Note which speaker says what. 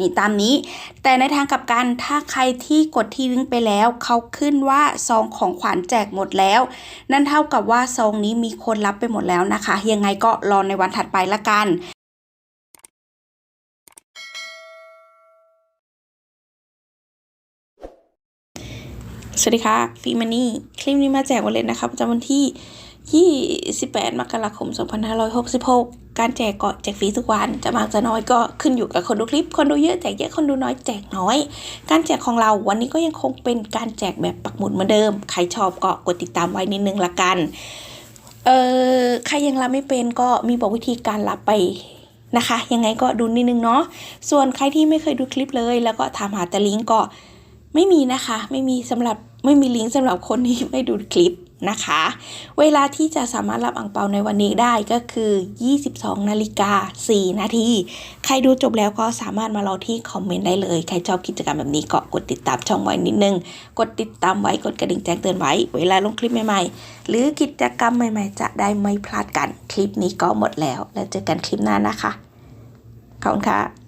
Speaker 1: นี่ตามนี้ แต่ในทางกลับกันถ้าใครที่กดที่ลิงก์ไปแล้ว เขาขึ้นว่าซองของขวัญแจกหมดแล้ว นั่นเท่ากับว่าซองนี้มีคนรับไปหมดแล้วนะคะ ยังไงก็รอในวันถัดไปละกัน สวัสดีค่ะฟีมานี่คลิปนี้มาแจกวันเลยนะคะประจำวันที่ 28 มกราคม 2566 การแจกก็แจกฟรีทุกวัน จะมากจะน้อยก็ขึ้นอยู่กับคนดูคลิป คนดูเยอะแจกเยอะ คนดูน้อยแจกน้อย การแจกของเราวันนี้ก็ยังคงเป็นการแจกแบบปักหมุดเหมือนเดิม ใครชอบก็กดติดตามไว้นิดนึงละกัน เออใครยังรับไม่เป็นก็มีบอกวิธีการรับไปนะคะ ยังไงก็ดูนิดนึงเนาะ ส่วนใครที่ไม่เคยดูคลิปเลย แล้วก็ถามหาแต่ลิงก์ก็ ไม่มีนะคะไม่มีสำหรับไม่มีลิงก์สำหรับคนที่ไม่ดูคลิปนะคะ เวลาที่จะสามารถรับอ่างเปาในวันนี้ได้ก็คือ 22 นาฬิกา 4 นาที ใครดูจบแล้วก็สามารถมารอที่คอมเมนต์ได้เลย ใครชอบกิจกรรมแบบนี้ก็กดติดตามช่องไว้นิดนึง กดติดตามไว้กดกระดิ่งแจ้งเตือนไว้ เวลาลงคลิปใหม่ๆ หรือกิจกรรมใหม่ๆ จะได้ไม่พลาดกัน คลิปนี้ก็หมดแล้ว แล้วเจอกันคลิปหน้านะคะ ขอบคุณค่ะ